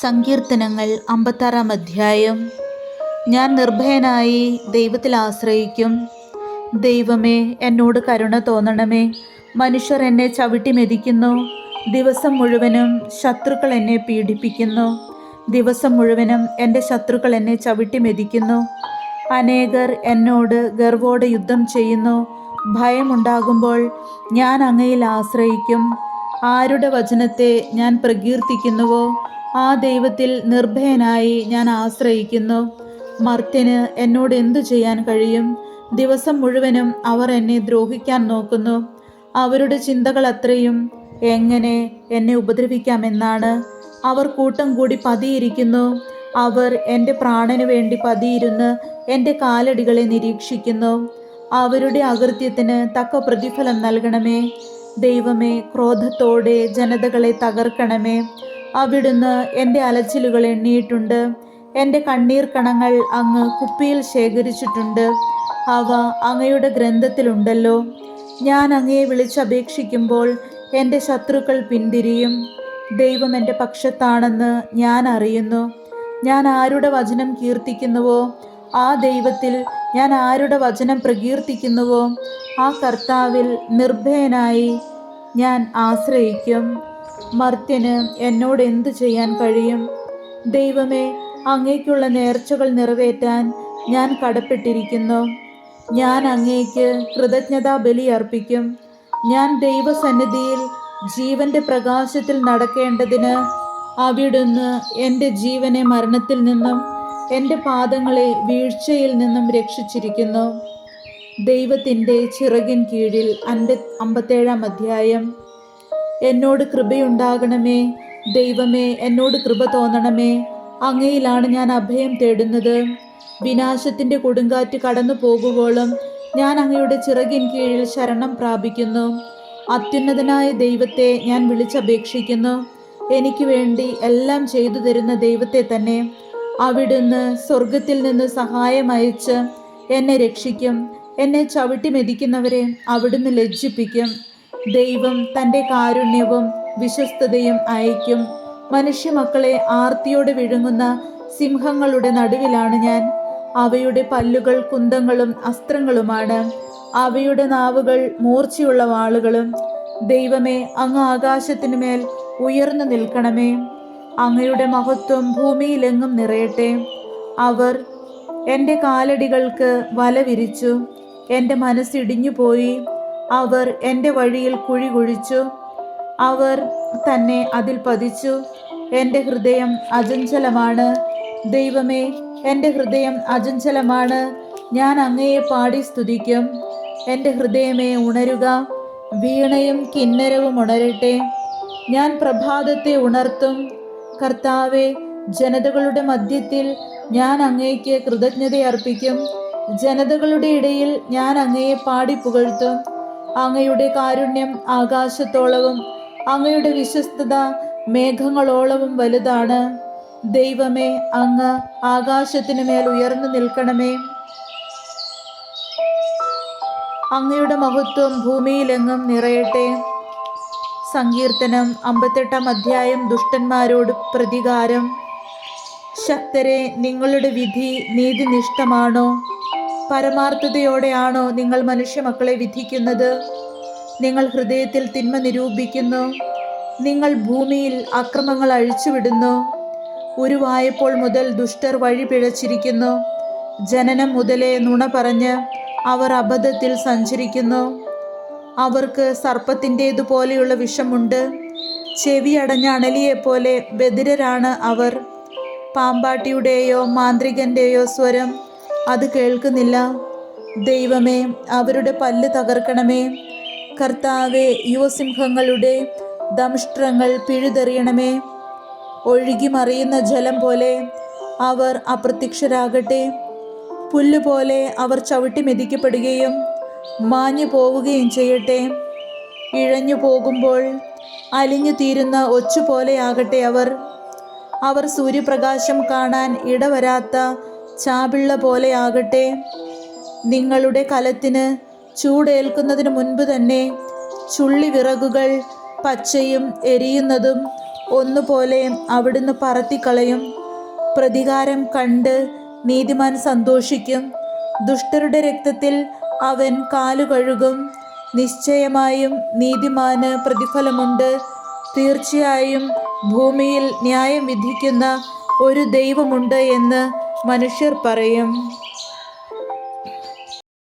സങ്കീർത്തനങ്ങൾ അമ്പത്താറാം അധ്യായം. ഞാൻ നിർഭയനായി ദൈവത്തിൽ ആശ്രയിക്കും. ദൈവമേ എന്നോട് കരുണ തോന്നണമേ. മനുഷ്യർ എന്നെ ചവിട്ടി മെതിക്കുന്നു. ദിവസം മുഴുവനും ശത്രുക്കൾ എന്നെ പീഡിപ്പിക്കുന്നു. ദിവസം മുഴുവനും എന്റെ ശത്രുക്കൾ എന്നെ ചവിട്ടി മെതിക്കുന്നു. അനേകർ എന്നോട് ഗർവോടെ യുദ്ധം ചെയ്യുന്നു. ഭയമുണ്ടാകുമ്പോൾ ഞാൻ അങ്ങയിൽ ആശ്രയിക്കും. ആരുടെ വചനത്തെ ഞാൻ പ്രകീർത്തിക്കുന്നുവോ? ആ ദൈവത്തിൽ നിർഭയനായി ഞാൻ ആശ്രയിക്കുന്നു. മർത്യന് എന്നോട് എന്തു ചെയ്യാൻ കഴിയും? ദിവസം മുഴുവനും അവർ എന്നെ ദ്രോഹിക്കാൻ നോക്കുന്നു. അവരുടെ ചിന്തകൾ അത്രയും എങ്ങനെ എന്നെ ഉപദ്രവിക്കാമെന്നാണ്. അവർ കൂട്ടം കൂടി പതിയിരിക്കുന്നു. അവർ എന്റെ പ്രാണന് വേണ്ടി പതിയിരുന്ന് എന്റെ കാലടികളെ നിരീക്ഷിക്കുന്നു. അവരുടെ അകൃത്യത്തിന് തക്ക പ്രതിഫലം നൽകണമേ. ദൈവമേ ക്രോധത്തോടെ ജനതകളെ തകർക്കണമേ. അവിടുന്ന് എന്റെ അലച്ചിലുകൾ എണ്ണിയിട്ടുണ്ട്. എന്റെ കണ്ണീർ കണങ്ങൾ അങ്ങ് കുപ്പിയിൽ ശേഖരിച്ചിട്ടുണ്ട്. അവ അങ്ങയുടെ ഗ്രന്ഥത്തിലുണ്ടല്ലോ. ഞാൻ അങ്ങയെ വിളിച്ചപേക്ഷിക്കുമ്പോൾ എന്റെ ശത്രുക്കൾ പിന്തിരിയും. ദൈവം എന്റെ പക്ഷത്താണെന്ന് ഞാൻ അറിയുന്നു. ഞാൻ ആരുടെ വചനം കീർത്തിക്കുന്നുവോ? ആ ദൈവത്തിൽ ഞാൻ ആരുടെ വചനം പ്രകീർത്തിക്കുന്നുവോ? ആ കർത്താവിൽ നിർഭയനായി ഞാൻ ആശ്രയിക്കും. മർത്യന് എന്നോട് എന്തു ചെയ്യാൻ കഴിയും? ദൈവമേ അങ്ങേക്കുള്ള നേർച്ചകൾ നിറവേറ്റാൻ ഞാൻ കടപ്പെട്ടിരിക്കുന്നു. ഞാൻ അങ്ങേക്ക് കൃതജ്ഞതാ ബലി അർപ്പിക്കും. ഞാൻ ദൈവസന്നിധിയിൽ ജീവന്റെ പ്രകാശത്തിൽ നടക്കേണ്ടതിന് അവിടുന്ന് എന്റെ ജീവനെ മരണത്തിൽ നിന്നും എന്റെ പാദങ്ങളെ വീഴ്ചയിൽ നിന്നും രക്ഷിച്ചിരിക്കുന്നു. ദൈവത്തിന്റെ ചിറകിൻ കീഴിൽ അൻപ അമ്പത്തേഴാം അധ്യായം. എന്നോട് കൃപയുണ്ടാകണമേ. ദൈവമേ എന്നോട് കൃപ തോന്നണമേ. അങ്ങയിലാണ് ഞാൻ അഭയം തേടുന്നത്. വിനാശത്തിന്റെ കൊടുങ്കാറ്റ് കടന്നു പോകുവോളം ഞാൻ അങ്ങയുടെ ചിറകിൻ കീഴിൽ ശരണം പ്രാപിക്കുന്നു. അത്യുന്നതനായ ദൈവത്തെ ഞാൻ വിളിച്ചപേക്ഷിക്കുന്നു. എനിക്ക് വേണ്ടി എല്ലാം ചെയ്തു തരുന്ന ദൈവത്തെ തന്നെ അവിടുന്ന് സ്വർഗത്തിൽ നിന്ന് സഹായം അയച്ച് എന്നെ രക്ഷിക്കും. എന്നെ ചവിട്ടി മെതിക്കുന്നവരെ അവിടുന്ന് ലജ്ജിപ്പിക്കും. ദൈവം തന്റെ കാരുണ്യവും വിശ്വസ്തതയും അയക്കും മനുഷ്യമക്കളെ ആർത്തിയോടെ വിഴുങ്ങുന്ന സിംഹങ്ങളുടെ നടുവിലാണ് ഞാൻ. അവയുടെ പല്ലുകൾ കുന്തങ്ങളും അസ്ത്രങ്ങളുമാണ്. അവയുടെ നാവുകൾ മൂർച്ചയുള്ള വാളുകളും. ദൈവമേ അങ്ങ് ആകാശത്തിനു മേൽ ഉയർന്നു നിൽക്കണമേ. അങ്ങയുടെ മഹത്വം ഭൂമിയിലെങ്ങും നിറയട്ടെ. അവർ എന്റെ കാലടികൾക്ക് വല വിരിച്ചു എന്റെ മനസ്സിടിഞ്ഞു പോയി അവർ എന്റെ വഴിയിൽ കുഴി കുഴിച്ചു. അവർ തന്നെ അതിൽ പതിച്ചു. എന്റെ ഹൃദയം അജഞ്ചലമാണ് ദൈവമേ എന്റെ ഹൃദയം അജഞ്ചലമാണ് ഞാൻ അങ്ങയെ പാടി സ്തുതിക്കും. എന്റെ ഹൃദയമേ ഉണരുക. വീണയും കിന്നരവും ഉണരട്ടെ. ഞാൻ പ്രഭാതത്തെ ഉണർത്തും. കർത്താവെ ജനതകളുടെ മധ്യത്തിൽ ഞാൻ അങ്ങേക്ക് കൃതജ്ഞതയർപ്പിക്കും. ജനതകളുടെ ഇടയിൽ ഞാൻ അങ്ങയെ പാടി പുകഴ്ത്തും. അങ്ങയുടെ കാരുണ്യം ആകാശത്തോളവും അങ്ങയുടെ വിശ്വസ്തത മേഘങ്ങളോളവും വലുതാണ്. ദൈവമേ അങ്ങ് ആകാശത്തിനു മേൽ ഉയർന്നു നിൽക്കണമേ. അങ്ങയുടെ മഹത്വം ഭൂമിയിലെങ്ങും നിറയട്ടെ. സങ്കീർത്തനം അമ്പത്തെട്ടാം അധ്യായം ദുഷ്ടന്മാരോട് പ്രതികാരം. ശക്തരെ നിങ്ങളുടെ വിധി നീതിനിഷ്ഠമാണോ? പരമാർത്ഥതയോടെയാണോ നിങ്ങൾ മനുഷ്യമക്കളെ വിധിക്കുന്നത്? നിങ്ങൾ ഹൃദയത്തിൽ തിന്മ നിരൂപിക്കുന്നു. നിങ്ങൾ ഭൂമിയിൽ അക്രമങ്ങൾ അഴിച്ചുവിടുന്നു. ഉരുവായപ്പോൾ മുതൽ ദുഷ്ടർ വഴി പിഴച്ചിരിക്കുന്നു. ജനനം മുതലേ നുണ പറഞ്ഞ് അവർ അബദ്ധത്തിൽ സഞ്ചരിക്കുന്നു. അവർക്ക് സർപ്പത്തിന്റേതുപോലെയുള്ള വിഷമുണ്ട്. ചെവി അടഞ്ഞ അണലിയെപ്പോലെ ബദിരരാണ് അവർ. പാമ്പാട്ടിയുടെയോ മാന്ത്രികന്റെയോ സ്വരം അത് കേൾക്കുന്നില്ല. ദൈവമേ അവരുടെ പല്ല് തകർക്കണമേ. കർത്താവെ യുവസിംഹങ്ങളുടെ ദംഷ്ട്രങ്ങൾ പിഴുതെറിയണമേ. ഒഴുകി മറിയുന്ന ജലം പോലെ അവർ അപ്രത്യക്ഷരാകട്ടെ. പുല്ലുപോലെ അവർ ചവിട്ടി മെതിക്കപ്പെടുകയും മാഞ്ഞു പോവുകയും ചെയ്യട്ടെ. ഇഴഞ്ഞു പോകുമ്പോൾ അലിഞ്ഞു തീരുന്ന ഒച്ചുപോലെയാകട്ടെ അവർ. അവർ സൂര്യപ്രകാശം കാണാൻ ഇടവരാത്ത ചാപിള്ള പോലെയാകട്ടെ. നിങ്ങളുടെ കലത്തിന് ചൂടേൽക്കുന്നതിന് മുൻപ് തന്നെ ചുള്ളി വിറകുകൾ പച്ചയും എരിയുന്നതും ഒന്നുപോലെ അവിടുന്ന് പറത്തിക്കളയും. പ്രതികാരം കണ്ട് നീതിമാൻ സന്തോഷിക്കും. ദുഷ്ടരുടെ രക്തത്തിൽ അവൻ കാലു കഴുകും. നിശ്ചയമായും നീതിമാന് പ്രതിഫലമുണ്ട്. തീർച്ചയായും ഭൂമിയിൽ ന്യായം വിധിക്കുന്ന ഒരു ദൈവമുണ്ട് എന്ന് മനുഷ്യർ പറയും